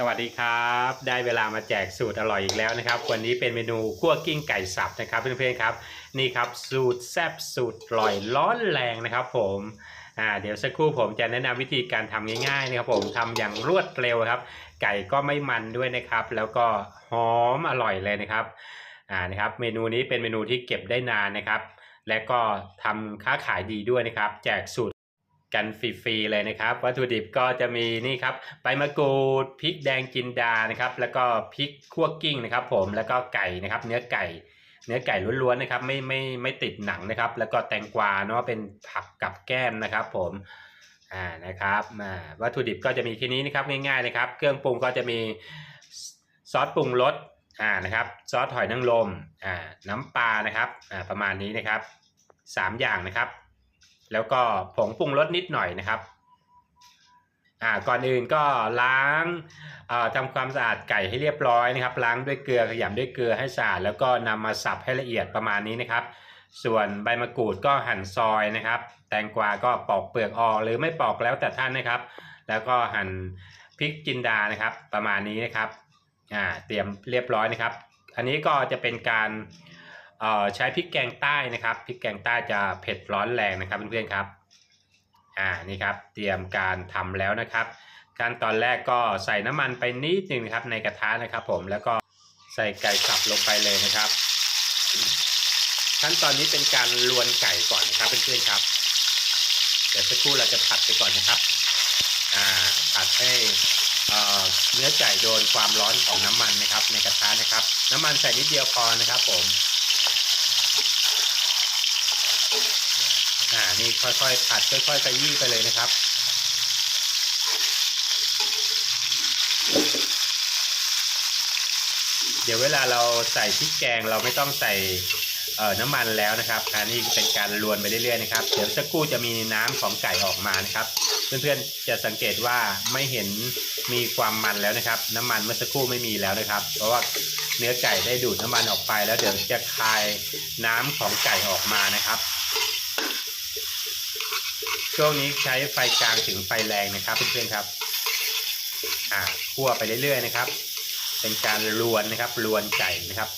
สวัสดีครับ ได้เวลามาแจกสูตรอร่อยอีกแล้วนะครับ วันนี้เป็นเมนูคั่วกิ้งไก่สับนะครับเพื่อนๆครับนี่ครับสูตรแซ่บสูตรอร่อยร้อนแรงนะครับ ผมอ่าเดี๋ยวสักครู่ผมจะแนะนำวิธีการทำง่ายๆนะครับผมทำอย่างรวดเร็วครับ ไก่ก็ไม่มันด้วยนะครับ แล้วก็หอมอร่อยเลยนะครับอ่านะครับ เมนูนี้เป็นเมนูที่เก็บได้นานนะครับ และก็ทำค้าขายดีด้วยนะครับ แจกสูตร กันฟรีๆเลยนะครับ วัตถุดิบก็จะมีนี่ครับใบมะกรูดพริกแดงจินดานะครับ แล้วก็พริกคั่วกิ้งนะครับ ผมแล้วก็ไก่นะครับ เนื้อไก่ เนื้อไก่ล้วนๆนะครับ ไม่ไม่ไม่ติดหนังนะครับ แล้วก็แตงกวาเนาะเป็นผักกับแก้มนะครับ ผมอ่านะครับอ่าวัตถุดิบก็จะมีแค่นี้นะครับง่ายๆนะครับ เครื่องปรุงก็จะมีซอสปรุงรสอ่านะครับซอสหอยนางรมอ่าน้ำปลานะครับอ่าประมาณนี้นะครับสามอย่างนะครับ แล้วก็ผงปรุงรสนิดหน่อยนะครับอ่าก่อนอื่นก็ล้างอ่อทำความสะอาดไก่ให้เรียบร้อยนะครับ ล้างด้วยเกลือขยำด้วยเกลือให้สะอาดแล้วก็นำมาสับให้ละเอียดประมาณนี้นะครับ ส่วนใบมะกรูดก็หั่นซอยนะครับ แตงกวาก็ปอกเปลือกออกหรือไม่ปอกแล้วแต่ท่านนะครับ แล้วก็หั่นพริกจินดานะครับ ประมาณนี้นะครับอ่าเตรียมเรียบร้อยนะครับ อันนี้ก็จะเป็นการ ใช้พริกแกงใต้นะครับพริกแกงใต้จะเผ็ดร้อนแรงนะครับเพื่อนๆครับอ่านี่ครับเตรียมการทำแล้วนะครับขั้นตอนแรกก็ใส่น้ำมันไปนิดหนึ่งครับในกระทะนะครับ ผมแล้วก็ใส่ไก่สับลงไปเลยนะครับ ขั้นตอนนี้เป็นการลวนไก่ก่อนนะครับเพื่อนๆครับ เดี๋ยวสักครู่เราจะผัดไปก่อนนะครับอ่าผัดให้เอ่อเนื้อไก่โดนความร้อนของน้ำมันนะครับ ในกระทะนะครับ น้ำมันใส่นิดเดียวพอนะครับ ผม อ่า นี่ค่อยๆผัดค่อยๆขยี้ไปเลยนะครับเดี๋ยวเวลาเราใส่พริกแกงเราไม่ต้องใส่น้ำมันแล้วนะครับอันนี้เป็นการลวนไปเรื่อยๆนะครับ เดี๋ยวสักครู่จะมีน้ำของไก่ออกมานะครับ เพื่อนๆจะสังเกตว่าไม่เห็นมีความมันแล้วนะครับ น้ำมันเมื่อสักครู่ไม่มีแล้วนะครับ เพราะว่าเนื้อไก่ได้ดูดน้ำมันออกไป แล้วเดี๋ยวจะคายน้ำของไก่ออกมานะครับ ช่วงนี้ใช้ไฟกลางถึงไฟแรงนะครับเพื่อนๆครับ อ่าคั่วไปเรื่อยๆนะครับ เป็นการลวนนะครับลวนไก่นะครับ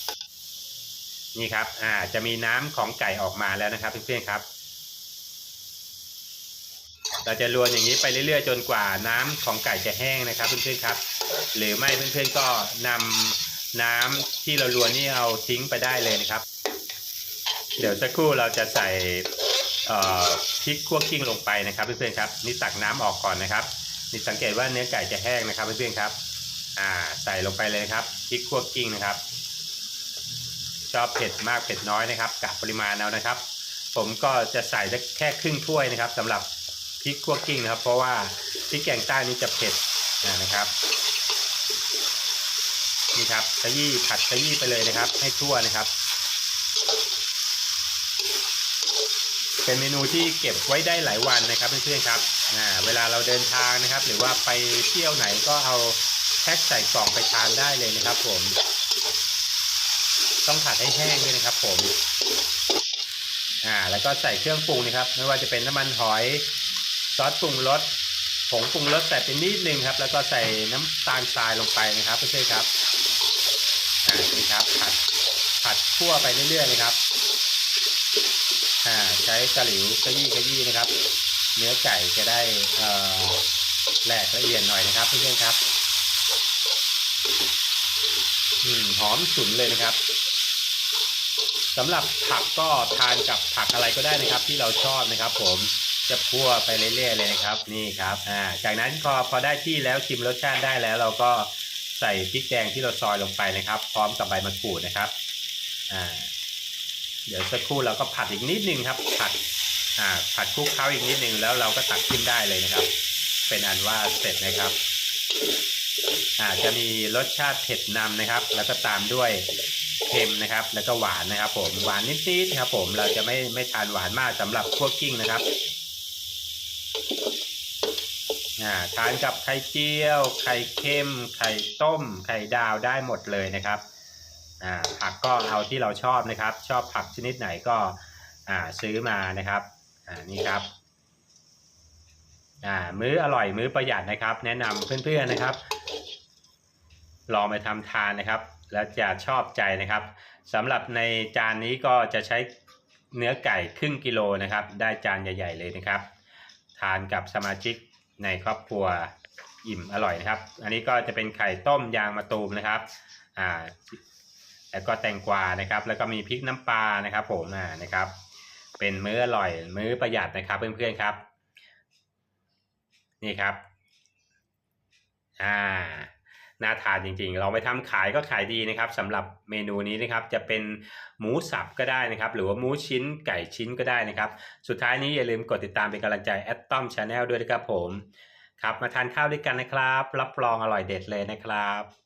นี่ครับ อ่า จะมีน้ำของไก่ออกมาแล้วนะครับเพื่อนๆครับ เราจะลวนอย่างนี้ไปเรื่อยๆ จนกว่าน้ำของไก่จะแห้งนะครับเพื่อนๆครับ หรือไม่เพื่อนๆก็นำน้ำที่เราลวนนี่เอาทิ้งไปได้เลยนะครับ เดี๋ยวสักครู่เราจะใส่ พริกคั่วกิ้งลงไปนะครับเพื่อนๆครับนี่ตักน้ำออกก่อนนะครับนี่สังเกตว่าเนื้อไก่จะแห้งนะครับเพื่อนๆครับอ่าใส่ลงไปเลยครับพริกคั่วกิ้งนะครับ ชอบเผ็ดมากเผ็ดน้อยนะครับกะปริมาณเอานะครับ ผมก็จะใส่แค่ครึ่งถ้วยนะครับสำหรับพริกคั่วกิ้งนะครับ เพราะว่าพริกแกงใต้นี่จะเผ็ดนะครับนี่ครับขยี้ผัดขยี้ไปเลยนะครับ ให้ทั่วนะครับ เป็นเมนูที่เก็บไว้ได้หลายวันนะครับเพื่อนๆครับอ่าเวลาเราเดินทางนะครับ หรือว่าไปเที่ยวไหนก็เอาแพ็คใส่กล่องไปทานได้เลยนะครับ ผม ต้องผัดให้แห้งด้วยนะครับ ผมอ่าแล้วก็ใส่เครื่องปรุงนะครับ ไม่ว่าจะเป็นน้ำมันหอยซอสปรุงรสผงปรุงรสใส่เป็นนิดนึงครับ แล้วก็ใส่น้ำตาลทรายลงไปนะครับเพื่อนๆครับอ่านี่ครับผัดผัดคั่วไปเรื่อยๆนะครับ อ่าใช้ตะหลิวขยี้ขยี้นะครับ เนื้อไก่จะได้เอ่อแหลกละเอียดหน่อยนะครับเพื่อนๆครับอืมหอมฉุนเลยนะครับสำหรับผักก็ทานกับผักอะไรก็ได้นะครับ ที่เราชอบนะครับ ผมจะคั่วไปเรื่อยๆเลยนะครับ นี่ครับอ่าจากนั้นพอพอได้ที่แล้วชิมรสชาติได้แล้ว เราก็ใส่พริกแกงที่เราซอยลงไปนะครับ พร้อมกับใบมะกรูดนะครับอ่า เดี๋ยวสักครู่เราก็ผัดอีกนิดนึงครับ ผัดอ่าผัดคลุกเคล้าอีกนิดนึงแล้วเราก็ตักขึ้นได้เลยนะครับ เป็นอันว่าเสร็จนะครับอ่าจะมีรสชาติเผ็ดนำนะครับ แล้วก็ตามด้วยเค็มนะครับ แล้วก็หวานนะครับ ผมหวานนิดๆครับ ผมเราจะไม่ไม่ทานหวานมากสำหรับพวกกิ้งนะครับอ่าทานกับไข่เจียว ไข่เค็ม ไข่ต้ม ไข่ดาวได้หมดเลยนะครับ ผักก็เอาที่เราชอบนะครับ ชอบผักชนิดไหนก็อ่าซื้อมานะครับอ่านี่ครับอ่ามื้ออร่อยมื้อประหยัดนะครับ แนะนำเพื่อนๆนะครับ ลองไปทำทานนะครับ แล้วจะชอบใจนะครับสำหรับในจานนี้ก็จะใช้เนื้อไก่ครึ่งกิโลนะครับ ได้จานใหญ่ ๆเลยนะครับ ทานกับสมาชิกในครอบครัวอิ่มอร่อยนะครับ อันนี้ก็จะเป็นไข่ต้มยางมะตูมนะครับ อ่า แล้วก็แตงกวานะครับ แล้วก็มีพริกน้ำปลานะครับ ผมอ่านะครับ เป็นมื้ออร่อย มื้อประหยัดนะครับ เพื่อนๆครับ นี่ครับ อ่าน่าทานจริงๆ เราไปทำขายก็ขายดีนะครับสำหรับเมนูนี้นะครับ จะเป็นหมูสับก็ได้นะครับ หรือว่าหมูชิ้นไก่ชิ้นก็ได้นะครับ สุดท้ายนี้อย่าลืมกดติดตามเป็นกำลังใจแอดตอมชาแนลด้วยนะครับผม ครับมาทานข้าวด้วยกันนะครับ รับรองอร่อยเด็ดเลยนะครับ